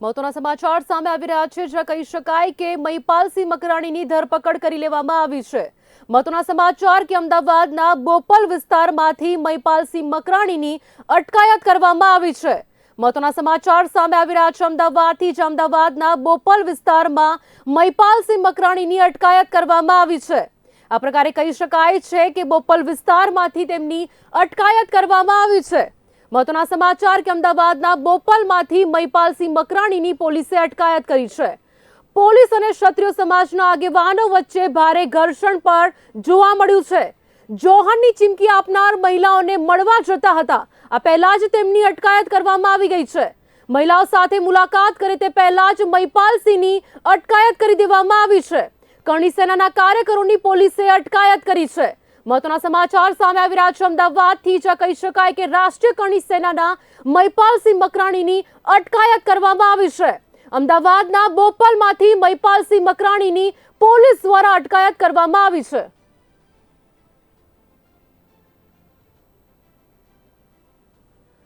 મહત્વના સમાચાર સામે આવી રહ્યા છે. જ્યાં કહી શકાય કે મહિપાલસિંહ મકરાણીની ધરપકડ કરી લેવામાં આવી છે. મહત્વના સમાચાર કે અમદાવાદના બોપલ વિસ્તારમાંથી મહિપાલસિંહ મકરાણીની અટકાયત કરવામાં આવી છે. મહત્વના સમાચાર સામે આવી રહ્યા છે અમદાવાદથી જ અમદાવાદના બોપલ વિસ્તારમાં મહિપાલસિંહ મકરાણીની અટકાયત કરવામાં આવી છે. આ પ્રકારે કહી શકાય છે કે બોપલ વિસ્તારમાંથી તેમની અટકાયત કરવામાં આવી છે. મહત્વના સમાચાર કે અમદાવાદના બોપલમાંથી મહિપાલસિંહ મકરાણીની પોલીસે અટકાયત કરી છે. પોલીસ અને ક્ષત્રિય સમાજના આગેવાનો વચ્ચે ભારે ઘર્ષણ પણ જોવા મળ્યું છે. જોહરની ચીમકી આપનાર મહિલાઓને મળવા જતા હતા. આ પહેલા જ તેમની અટકાયત કરવામાં આવી ગઈ છે. મહિલાઓ સાથે મુલાકાત કરે તે પહેલા જ મહિપાલસિંહની અટકાયત કરી દેવામાં આવી છે. કરણી સેનાના કાર્યકરોની પોલીસે અટકાયત કરી છે. મહત્વના સમાચાર સામે આવી રહ્યા છે. અમદાવાદથી જ કહી શકાય કે રાષ્ટ્રીય કરણી સેનાના મહિપાલસિંહ મકરાણીની અટકાયત કરવામાં આવી છે. અમદાવાદના બોપલમાંથી મહિપાલસિંહ મકરાણીની પોલીસ દ્વારા અટકાયત કરવામાં આવી છે.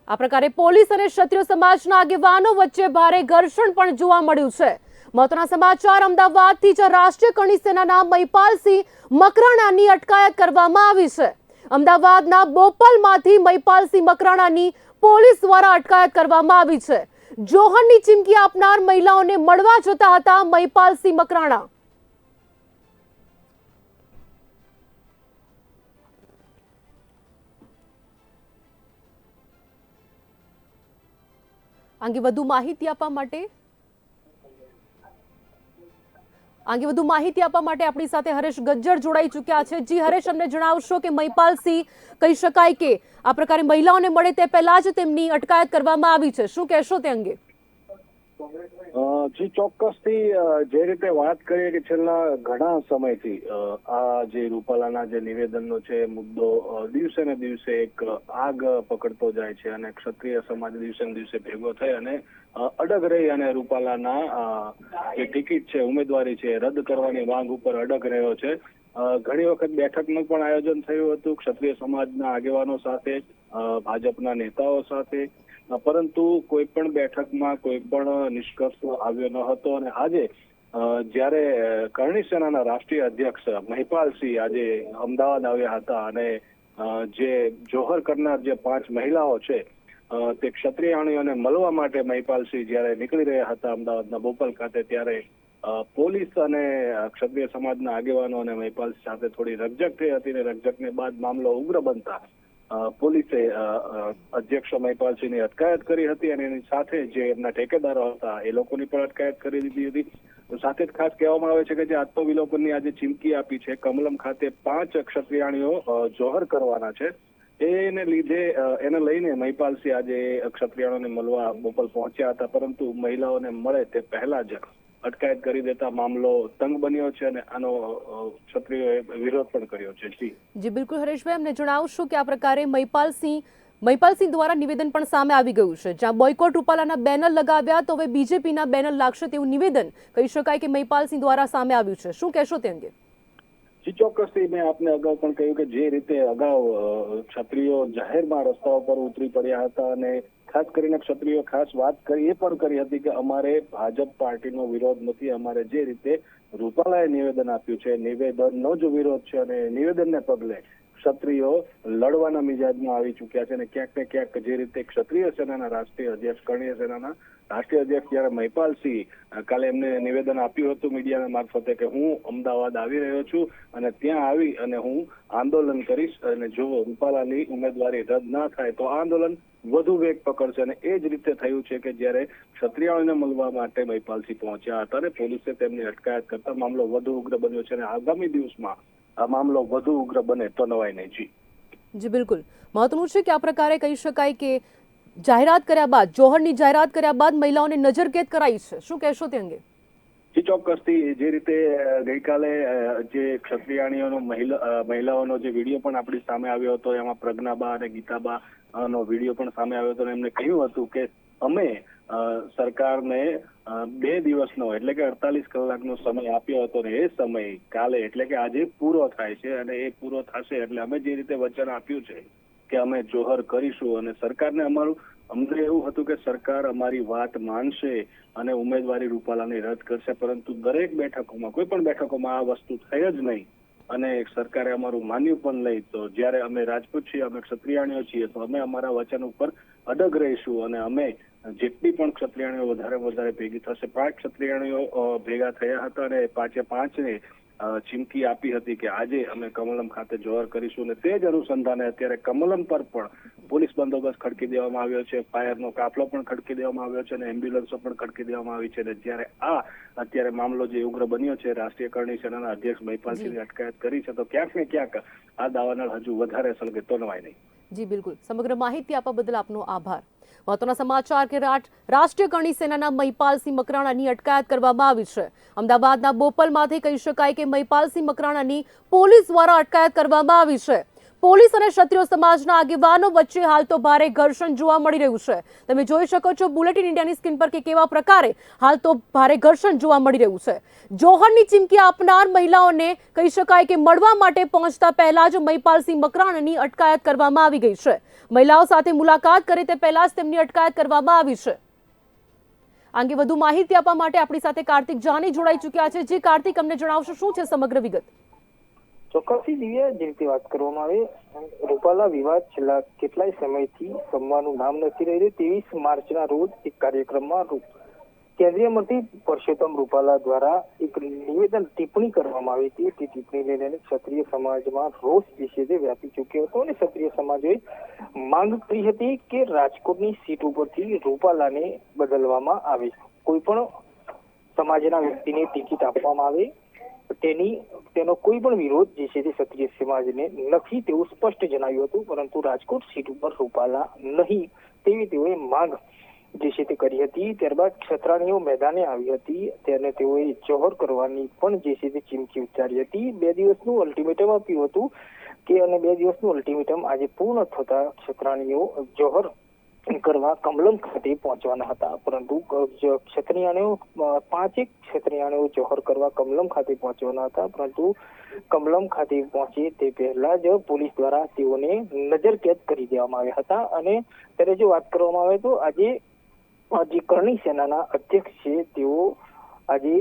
આ પ્રકારે પોલીસ અને ક્ષત્રિય સમાજના આગેવાનો વચ્ચે ભારે ઘર્ષણ પણ જોવા મળ્યું છે. મહત્વના સમાચાર અમદાવાદથી જ રાષ્ટ્રીય કરણી સેનાના મહિપાલસિંહ મકરાણાની અટકાયત કરવામાં આવી છે. અમદાવાદના બોપલમાંથી મહિપાલસિંહ મકરાણાની પોલીસ દ્વારા અટકાયત કરવામાં આવી છે. જોહરની ચીમકી આપનાર મહિલાઓને મળવા જતા હતા મહિપાલસિંહ મકરાણા. અંગે વધુ માહિતી આપવા માટે અંગે વધુ માહિતી આપવા માટે આપણી સાથે હરેશ ગજ્જર જોડાઈ ચૂક્યા છે. જી હરેશ, અમને જણાવશો કે મહિપાલસિંહ કહી શકાય કે આ પ્રકારે મહિલાઓને મળે તે પહેલા જ તેમની અટકાયત કરવામાં આવી છે. શું કહેશો તે અંગે? જી, ચોક્કસથી જે રીતે વાત કરીએ કે છેલ્લા ઘણા સમયથી આ જે રૂપાલાના જે નિવેદનનો છે, મુદ્દો દિવસે ને દિવસે એક આગ પકડતો જાય છે અને ક્ષત્રિય સમાજ દિવસે ને દિવસે ભેગો થઈ અને અડગ રહી અને રૂપાલાના જે ટિકિટ છે, ઉમેદવારી છે રદ કરવાની માંગ ઉપર અડગ રહ્યો છે. ઘણી વખત બેઠકનું પણ આયોજન થયું હતું, ક્ષત્રિય સમાજના આગેવાનો સાથે ભાજપના નેતાઓ સાથે. પરંતુ કોઈ પણ બેઠકમાં કોઈ પણ નિષ્કર્ષ આવ્યો ન હતો અને આજે જ્યારે કરણી સેનાના રાષ્ટ્રીય અધ્યક્ષ મહિપાલસિંહ આજે અમદાવાદ આવ્યા હતા અને જે જોહર કરનાર જે પાંચ મહિલાઓ છે તે ક્ષત્રિયાણીઓને મળવા માટે મહિપાલસિંહ જ્યારે નીકળી રહ્યા હતા અમદાવાદના બોપલ ખાતે ત્યારે પોલીસ અને ક્ષત્રિય સમાજના આગેવાનો અને મહિપાલસિંહ સાથે થોડી રકઝક થઈ હતી અને રકઝકને બાદ મામલો ઉગ્ર બનતા પોલીસે અધ્યક્ષ મહિપાલસિંહની અટકાયત કરી હતી અને એની સાથે જે એમના ઠેકેદારો હતા, એ લોકોની પણ અટકાયત કરી દીધી હતી. સાથે જ ખાસ કહેવામાં આવે છે કે જે આત્મવિલોપનની આજે ચીમકી આપી છે, કમલમ ખાતે પાંચ ક્ષત્રિયાણીઓ જોહર કરવાના છે. એને લીધે એને લઈને મહિપાલસિંહ આજે ક્ષત્રિયાણોને મળવા બોપલ પહોંચ્યા હતા, પરંતુ મહિલાઓને મળે તે પહેલા જ અટકાયત કરી દેતા મામલો તંગ બન્યો છે અને આનો ક્ષત્રિયોએ વિરોધ પણ કર્યો છે. જી. જી બિલકુલ હરેશભાઈ અમને જણાવશો કે આ પ્રકારે મહિપાલસિંહ મહિપાલસિંહ દ્વારા નિવેદન પણ સામે આવી ગયું છે. જ્યાં બોયકોટ રૂપાલાના બેનર લગાવ્યા તો હવે બીજેપીના બેનર લાગશે તેવું નિવેદન કહી શકાય કે મહિપાલસિંહ દ્વારા સામે આવ્યું છે. શું કહેશો તે અંગે? જી ચોક્કસથી મેં આપને અગાઉ પણ કહ્યું કે જે રીતે અગાઉ ક્ષત્રિયો જાહેરમાં રસ્તાઓ પર ઉતરી પડ્યા હતા અને ખાસ કરીને ક્ષત્રિયો ખાસ વાત કરી, એ પણ કરી હતી કે અમારે ભાજપ પાર્ટીનો વિરોધ નથી, અમારે જે રીતે રૂપાલાએ નિવેદન આપ્યું છે, નિવેદનનો જ વિરોધ છે અને નિવેદનને પગલે ક્ષત્રિયો લડવાના મિજાજમાં આવી ચૂક્યા છે અને ક્યાંક ને ક્યાંક જે રીતે ક્ષત્રિય સેનાના રાષ્ટ્રીય અધ્યક્ષ, કરણીય સેનાના રાષ્ટ્રીય અધ્યક્ષ જયારે મહિપાલસિંહ કાલે એમને નિવેદન આપ્યું હતું મીડિયાના મારફતે કે હું અમદાવાદ આવી રહ્યો છું અને ત્યાં આવી અને હું આંદોલન કરીશ અને જો રૂપાલાની ઉમેદવારી રદ ના થાય તો આંદોલન વધુ વેગ પકડશે અને એ જ રીતે થયું છે કે જ્યારે ક્ષત્રિયાઓને મળવા માટે મહિપાલસિંહ પહોંચ્યા હતા અને પોલીસે તેમની અટકાયત કરતા મામલો વધુ ઉગ્ર બન્યો છે અને આગામી દિવસમાં આ મામલો વધુ ઉગ્ર બને તો નવાય નહીં જી. જી, બિલકુલ. મહત્વનું છે કે આ પ્રકારે કહી શકાય કે જાહેરાત કર્યા બાદ, જોહરની જાહેરાત કર્યા બાદ મહિલાઓને નજરકેદ કરાઈ છે. શું કહેશો તે અંગે? જી ચોક્કસથી જે રીતે ગઈકાલે જે ક્ષત્રિયાણીઓનો મહિલાઓનો જે વીડિયો પણ આપણી સામે આવ્યો હતો, એમાં પ્રજ્ઞાબા અને ગીતાબા નો વીડિયો પણ સામે આવ્યો હતો એમને કહ્યું હતું કે અમે સરકારને બે દિવસનો એટલે કે અડતાલીસ કલાકનો સમય આપ્યો હતો, ને એ સમય કાલે એટલે કે આજે પૂરો થાય છે, અને એ પૂરો થશે એટલે અમે જે રીતે વચન આપ્યું છે કે અમે જોહર કરીશું અને સરકારને અમારું, અમને એવું હતું કે સરકાર અમારી વાત માનશે અને ઉમેદવારી રૂપાલાની રદ કરશે, પરંતુ દરેક બેઠકોમાં, કોઈ પણ બેઠકોમાં આ વસ્તુ થઈ જ નહીં. અને સરકારે અમારું માન્યું પણ નહીં. તો જ્યારે અમે રાજપૂત છીએ, અમે ક્ષત્રિયાણીઓ છીએ, તો અમે અમારા વચન ઉપર અડગ રહીશું અને અમે જેટલી પણ ક્ષત્રિયાણીઓ વધારે વધારે ભેગી થશે, પાંચ ક્ષત્રિયાણીઓ ભેગા થયા હતા અને પાંચે પાંચને ચીમકી આપી હતી કે આજે અમે કમલમ ખાતે જોહર કરીશું અને તે જ અનુસંધાને અત્યારે કમલમ પર પણ પોલીસ બંદોબસ્ત ખડકી દેવામાં આવ્યો છે ફાયરનો કાફલો પણ ખડકી દેવામાં આવ્યો છે અને એમ્બ્યુલન્સો પણ ખડકી દેવામાં આવી છે અને જ્યારે આ અત્યારે મામલો જે ઉગ્ર બન્યો છે રાષ્ટ્રીય કરણી સેનાના અધ્યક્ષ મહિપાલસિંહની અટકાયત કરી છે તો ક્યાંક ને ક્યાંક આ દાવાનળ હજુ વધારે સળગે તો નવાય નહીં. જી બિલકુલ. સમગ્ર માહિતી આપવા બદલ આપનો આભાર. મહત્વના સમાચાર કે રાષ્ટ્રીય કરણી સેનાના મહિપાલસિંહ મકરાણાની અટકાયત કરવામાં આવી છે. અમદાવાદના બોપલમાંથી કહી શકાય કે મહિપાલસિંહ મકરાણાની પોલીસ દ્વારા અટકાયત કરવામાં આવી છે. પોલીસ અને ક્ષત્રિય સમાજના આગેવાનો વચ્ચે હાલ તો ભારે ઘર્ષણ જોવા મળી રહ્યું છે. તમે જોઈ શકો છો બુલેટિન ઇન્ડિયાની સ્ક્રીન પર કે કેવા પ્રકારે હાલ તો ભારે ઘર્ષણ જોવા મળી રહ્યું છે. જોહરની ચીમકી આપનાર મહિલાઓને કહી શકાય કે મળવા માટે પહોંચતા પહેલા જ મહિપાલસિંહ મકરાણાની અટકાયત કરવામાં આવી ગઈ છે. મહિલાઓ સાથે મુલાકાત કરે તે પહેલા જ તેમની અટકાયત કરવામાં આવી છે. આ વધુ માહિતી આપવા માટે આપણી સાથે કાર્તિક જાની જોડાઈ ચૂક્યા છે. જે, કાર્તિક, અમને જણાવશો શું છે સમગ્ર વિગત? ચોક્કસથી દિવ્યા જે વાત કરવામાં આવે, રૂપાલા વિવાદ છેલ્લા કેટલાય સમયથી સમવાનું નામ નથી રહી રહ્યું. ત્રેવીસ માર્ચના રોજ એક કાર્યક્રમમાં કેન્દ્રીય મંત્રી પરસોત્તમ રૂપાલા દ્વારા એક નિવેદન ટિપ્પણી કરવામાં આવી હતી. તે ટિપ્પણી લઈને ક્ષત્રિય સમાજમાં રોષ જે તે વ્યાપી ચૂક્યો હતો અને ક્ષત્રિય સમાજોએ માંગ કરી હતી કે રાજકોટની સીટ ઉપરથી રૂપાલાને બદલવામાં આવે. કોઈ પણ સમાજના વ્યક્તિને ટિકિટ આપવામાં આવે. તેની, તેનો કોઈ પણ વિરોધ જે છે તે ક્ષત્રિય સમાજને નથી તેવું સ્પષ્ટ જણાવ્યું હતું, પરંતુ રાજકોટ સીટ ઉપર રૂપાલા નહીં તેવી તેઓએ માંગ જે છે તે કરી હતી, ત્યારબાદ ક્ષત્રાણીઓ મેદાને આવી હતી. તેને તેઓએ જોહર કરવાની પણ જે છે તે ચીમકી ઉચ્ચારી હતી. બે દિવસનું અલ્ટિમેટમ આપ્યું હતું કે અને બે દિવસનું અલ્ટિમેટમ આજે પૂર્ણ થતા ક્ષત્રાણીઓ જોહર કરવા કમલમ ખાતે પહોંચવાના હતા. પરંતુ ક્ષત્રિયાણીઓ પાંચેક ક્ષત્રિયાણીઓ જોહર કરવા કમલમ ખાતે પહોંચવાના હતા. પરંતુ કમલમ ખાતે પહોંચે તે પહેલા જ પોલીસ દ્વારા તેઓને નજરકેદ કરી દેવામાં આવ્યા હતા. અને ત્યારે જો વાત કરવામાં આવે તો આજે જે કરણી સેનાના અધ્યક્ષ છે. તેઓ આજે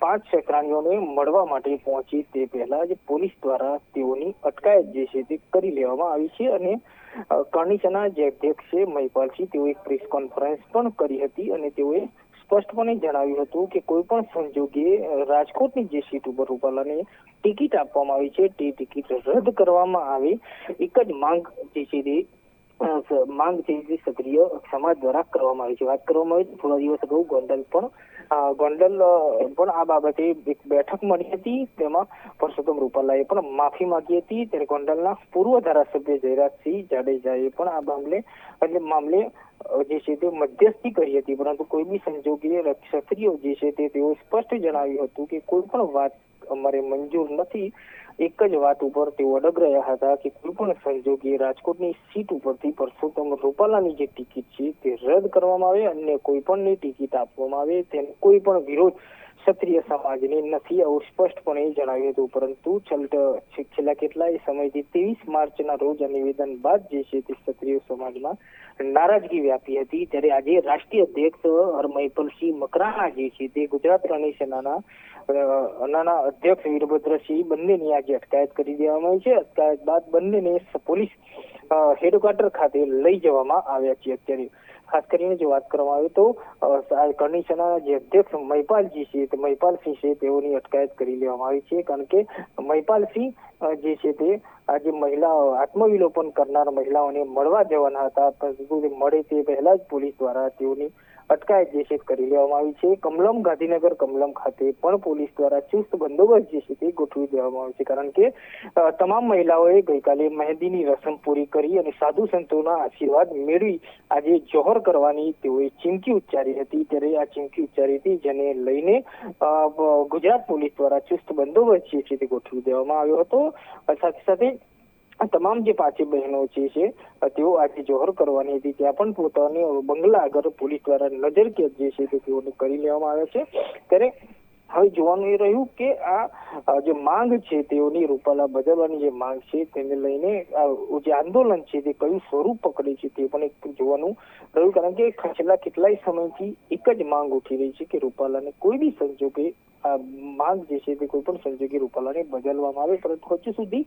પાંચ સેક્રાણીઓને મળવા માટે પહોંચી તે પહેલા જ પોલીસ દ્વારા તેઓની અટકાયત જે છે તે કરી લેવામાં આવી છે અને કરણીસેના કરણી સેના જે અધ્યક્ષ છે મહિપાલસિંહ એક પ્રેસ કોન્ફરન્સ પણ કરી હતી અને તેઓએ સ્પષ્ટપણે જણાવ્યું હતું કે કોઈ પણ સંજોગે રાજકોટની જે સીટ ઉપર રૂપાલાને ટિકિટ આપવામાં આવી છે, તે ટિકિટ રદ કરવામાં આવે. એક જ માંગ જે છે તે માંગ જે સક્રિય સમાજ દ્વારા કરવામાં આવી છે. વાત કરવામાં આવી થોડા દિવસ અગાઉ ગોંડલ પણ ગોંડલ પણ આ બાબતે એક બેઠક મળી હતી. તેમાં પરસોત્તમ રૂપાલાએ પણ માફી માંગી હતી. ત્યારે ગોંડલના પૂર્વ ધારાસભ્ય જયરાજસિંહ જાડેજાએ પણ આ મામલે, એટલે મામલે જે છે તે મધ્યસ્થી કરી હતી. પરંતુ કોઈ બી સંજોગે ક્ષત્રિયો જે છે તે તેઓ સ્પષ્ટ જણાવ્યું હતું કે કોઈ પણ વાત અમારે મંજૂર નથી. એક જ વાત ઉપર તેઓ અડગ રહ્યા હતા કે કોઈ પણ સંજોગે રાજકોટની સીટ ઉપરથી પરસોત્તમ રૂપાલાની જે ટિકિટ છે તે રદ કરવામાં આવે અને કોઈ પણની ટિકિટ આપવામાં આવે તેનો કોઈ પણ વિરોધ ક્ષત્રિય સમાજને નથી આવું સ્પષ્ટપણે જણાવ્યું હતું. પરંતુ છેલ્લા કેટલાય સમયથી ત્રેવીસ માર્ચના રોજ નિવેદન બાદ જે છે તે ક્ષત્રિય સમાજમાં નારાજગી વ્યાપી હતી. ત્યારે આજે રાષ્ટ્રીય અધ્યક્ષ હરમૈપલસિંહ મકરાણા જે છે તે ગુજરાત રણી સેનાના નાના અધ્યક્ષ વીરભદ્રસિંહ બંનેની આજે અટકાયત કરી દેવામાં આવી છે. અટકાયત બાદ બંનેને પોલીસ હેડક્વાર્ટર ખાતે લઈ જવામાં આવ્યા છે અત્યારે. ખાસ કરીને જો વાત કરવામાં આવે તો સેનાના જે અધ્યક્ષ મહિપાલજી છે, તે મહિપાલસિંહ છે, તેઓની અટકાયત કરી લેવામાં આવી છે. કારણ કે મહિપાલસિંહ જે છે તે આજે મહિલાઓ, આત્મવિલોપન કરનાર મહિલાઓને મળવા જવાના હતા. પરંતુ મળે તે પહેલા જ પોલીસ દ્વારા તેઓની અટકાયત જે કરી લેવામાં આવી છે. કમલમ ગાંધીનગર કમલમ ખાતે પણ પોલીસ દ્વારા ચુસ્ત બંદોબસ્ત જે છે તે ગોઠવી દેવામાં આવ્યો છે. કારણ કે તમામ મહિલાઓએ ગઈકાલે મહેંદીની રસમ પૂરી કરી અને સાધુ સંતોના આશીર્વાદ મેળવી આજે જોહર કરવાની તેઓએ ચીમકી ઉચ્ચારી હતી. ત્યારે આ ચીમકી ઉચ્ચારી હતી જેને લઈને ગુજરાત પોલીસ દ્વારા ચુસ્ત બંદોબસ્ત જે છે તે ગોઠવી દેવામાં આવ્યો હતો. સાથે સાથે આ તમામ જે પાંચે બહેનો છે છે તેઓ આજે જોહર કરવાની હતી. ત્યાં પણ પોતાની બંગલા આગળ પોલીસ દ્વારા નજરકેદ જે છે તે તેઓને કરી લેવામાં આવે છે. ત્યારે હવે જોવાનું એ રહ્યું કે આ જે માંગ છે તેઓની રૂપાલા બદલવાની જે માંગ છે તેને લઈને જે આંદોલન છે તે કયું સ્વરૂપ પકડે છે તે પણ એક જોવાનું રહ્યું. કારણ કે છેલ્લા કેટલાય સમયથી એક જ માંગ ઉઠી રહી છે કે રૂપાલાને કોઈ બી સંજોગે આ માંગ જે છે તે કોઈ પણ સંજોગે રૂપાલાને બદલવામાં આવે. પરંતુ હજુ સુધી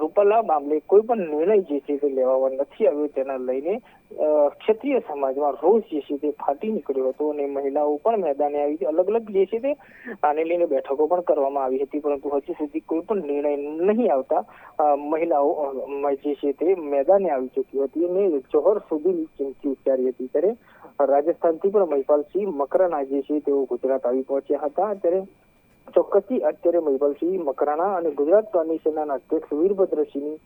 રૂપાલા મામલે કોઈ પણ નિર્ણય જે છે તે લેવામાં નથી આવ્યો. તેના લઈને ક્ષત્રિય સમાજમાં રોષ જે છે તે ફાટી નીકળ્યો હતો અને મહિલાઓ પણ મેદાને આવી અલગ અલગ જે છે તે આને લઈને બેઠકો પણ કરવામાં આવી હતી, પરંતુ હજુ સુધી કોઈ પણ નિર્ણય નહીં આવતા મહિલાઓ જે છે તે મેદાને આવી ચૂકી હતી અને જોહર સુધી ચીમકી ઉચ્ચારી હતી. ત્યારે રાજસ્થાનથી પણ મહિપાલસિંહ મકરાના જે છે તેઓ ગુજરાત આવી પહોંચ્યા હતા. ત્યારે ચોક્કસથી અત્યારે મહિપાલસિંહ મકરાણા અને ગુજરાત ક્રાંતિ સેનાના અધ્યક્ષ વીરભદ્રસિંહની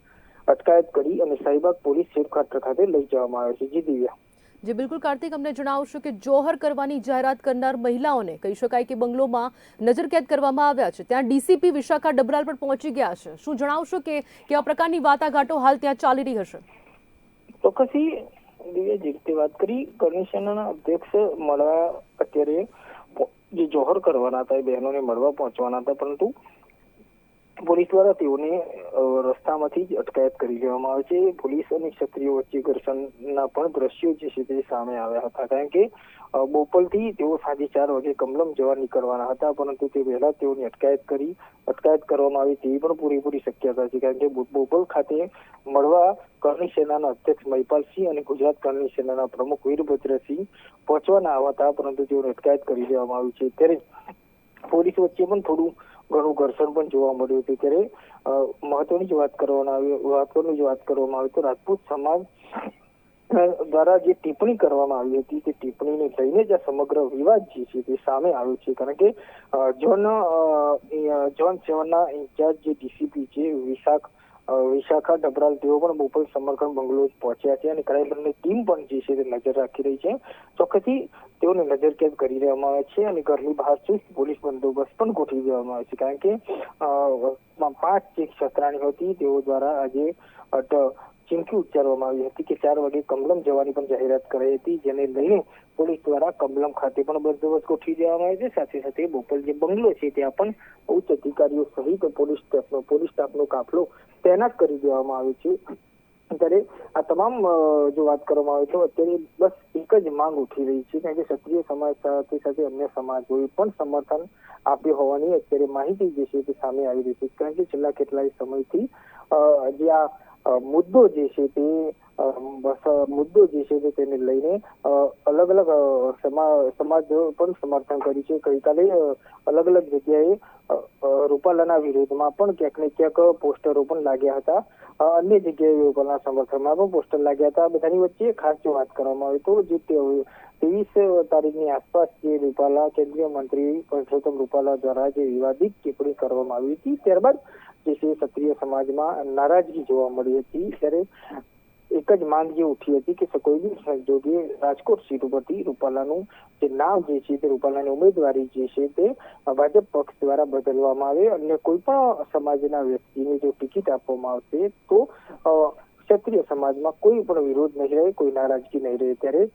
અટકાયત કરી અને શાહીબાગ પોલીસ હેડક્વાર્ટર ખાતે લઈ જવામાં આવ્યો છે. જી દિવ્યા. જે બિલકુલ. કાર્તિક અમને જણાવશો કે જોહર કરવાની જાહેરાત કરનાર મહિલાઓને કહી શકાય કે બંગલોમાં નજરકેદ કરવામાં આવ્યા છે. ત્યાં ડીસીપી વિશાખા ડબરાલ પણ પહોંચી ગયા છે. શું જણાવશો કે કેવા પ્રકારની વાટાઘાટો હાલ ત્યાં ચાલી રહી હશે? ચોક્કસથી દિવ્યા જે રીતે વાત કરી કમિશનરના અધ્યક્ષ મળવા અત્યારે જે જોહર કરવાના હતા એ બહેનોને મળવા પહોંચવાના હતા પરંતુ પોલીસ દ્વારા તેઓને રસ્તામાંથી જ અટકાયત કરી લેવામાં આવે છે. પોલીસ અને ક્ષત્રિયો વચ્ચે ઘર્ષણના પણ દ્રશ્યો જે છે તે સામે આવ્યા હતા. કારણ કે બોપલથી તેઓ સાંજે ચાર વાગે કમલમ જવા નીકળવાના હતા, પરંતુ તે પહેલા તેઓની અટકાયત કરી, અટકાયત કરવામાં આવી તેવી પણ પૂરેપૂરી શક્યતા છે. કારણ કે બોપલ ખાતે મળવા કરણી સેનાના અધ્યક્ષ મહિપાલસિંહ અને ગુજરાત કરણી સેનાના પ્રમુખ વીરભદ્રસિંહ પહોંચવાના આવ્યા હતા, પરંતુ તેઓને અટકાયત કરી દેવામાં આવી છે. ત્યારે પોલીસ વચ્ચે પણ થોડું ઘણું ઘર્ષણ પણ જોવા મળ્યું હતું. ત્યારે મહત્વની જ વાત કરવામાં આવી, મહત્વની જ વાત કરવામાં આવી તો રાજપૂત સમાજ દ્વારા જે ટિપ્પણી કરવામાં આવી હતી, તે ટિપ્પણીને લઈને જ આ સમગ્ર વિવાદ જે છે તે સામે આવ્યો છે. કારણ કે જોન ઝોન સેવનના ઇન્ચાર્જ જે ડીસીપી છે, વિશાખ વિશાખા ડબરાલ, તેઓ પણ બોપલ સમર્થન બંગલો પહોંચ્યા છે અને ક્રાઇમબ્રાન્ચની ટીમ પણ જે છે તે નજર રાખી રહી છે. ચોક્કસથી તેઓને નજરકેદ કરી દેવામાં આવે છે અને ઘરની બહાર ચુસ્ત પોલીસ બંદોબસ્ત પણ ગોઠવી દેવામાં આવે છે. કારણ કે પાંચ જે શસ્ત્રાણી હતી. તેઓ દ્વારા આજે ચીમકી ઉચ્ચારવામાં આવી હતી કે ચાર વાગે કમલમ જવાની પણ જાહેરાત કરાઈ હતી, જેને લઈને પોલીસ દ્વારા કમલમ ખાતે પણ બંદોબસ્ત ગોઠવી દેવામાં આવ્યો છે. સાથે સાથે બોપલ જે બંગલો છે, ત્યાં પણ ઉચ્ચ અધિકારીઓ સહિત પોલીસ સ્ટાફનો પોલીસ સ્ટાફનો કાફલો તૈનાત કરી દેવામાં આવ્યો છે. ત્યારે આ તમામ જો વાત કરવામાં આવે તો અત્યારે બસ એક જ માંગ ઉઠી રહી છે કારણ કે ક્ષત્રિય સમાજ સાથે સાથે અન્ય સમાજોએ પણ સમર્થન આપ્યું હોવાની અત્યારે માહિતી જે છે તે સામે આવી રહી છે. કારણ કે છેલ્લા કેટલાય સમયથી જે આ મુદ્દો જે છે તે મુદ્દો જે છે તેને લઈને અલગ અલગ સમાજ પણ સમર્થન કર્યું છે. ગઈકાલે અલગ અલગ જગ્યાએ રૂપાલાના વિરોધમાં પણ ક્યાંક ને ક્યાંક પોસ્ટરો પણ લાગ્યા હતા. અન્ય જગ્યાએ રૂપાલાના સમર્થનમાં પણ પોસ્ટર લાગ્યા હતા. બધાની વચ્ચે ખાસ જો વાત કરવામાં આવે તો જે ત્રેવીસ તારીખની આસપાસ જે રૂપાલા કેન્દ્રીય મંત્રી પરસોત્તમ રૂપાલા દ્વારા જે વિવાદિત ટિપ્પણી કરવામાં આવી હતી, ત્યારબાદ જે છે ક્ષત્રિય સમાજમાં નારાજગી જોવા મળી હતી. ત્યારે એક જ માંગ ઉઠી હતી કે કોઈ સંજોગે રાજકોટ સીટ ઉપરથી રૂપાલાનું જે નામ જે છે તે રૂપાલાની ઉમેદવારી જે છે તે ભાજપ પક્ષ દ્વારા બદલવામાં આવે અને કોઈ પણ સમાજના વ્યક્તિને જો ટિકિટ આપવામાં આવશે તો ક્ષત્રિય સમાજમાં કોઈ પણ વિરોધ નહીં રહે, કોઈ નારાજગી નહીં રહે. ત્યારે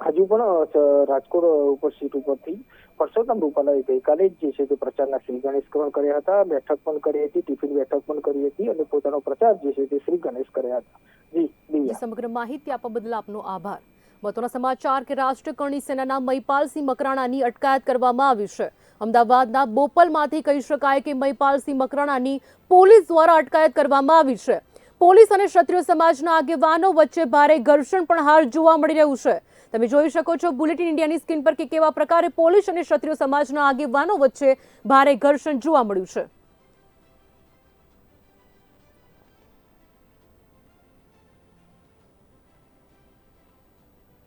હજુ પણ રાજકોટ ઉપર સીટ ઉપરથી પરસોત્તમ રૂપાલાએ ગઈકાલે જે છે તે પ્રચારના શ્રી ગણેશ પણ કર્યા હતા, બેઠક પણ કરી હતી, ટિફિન બેઠક પણ કરી હતી અને પોતાનો પ્રચાર જે છે તે શ્રી ગણેશ કર્યા હતા. જી સમગ્ર માહિતી આપવા બદલ આપનો આભાર. મહત્વના સમાચાર કે રાષ્ટ્રીય કરણી સેનાના મહિપાલસિંહ મકરાણાની અટકાયત કરવામાં આવી છે. અમદાવાદના બોપલમાંથી કહી શકાય કે મહિપાલસિંહ મકરાણાની પોલીસ દ્વારા અટકાયત કરવામાં આવી છે. પોલીસ અને ક્ષત્રિય સમાજના આગેવાનો વચ્ચે ભારે ઘર્ષણ પણ હાલ જોવા મળી રહ્યું છે. તમે જોઈ શકો છો, બુલેટિન ઇન્ડિયાની સ્ક્રીન પર કે કેવા પ્રકારે પોલીસ અને ક્ષત્રિય સમાજના આગેવાનો વચ્ચે ભારે ઘર્ષણ જોવા મળ્યું છે.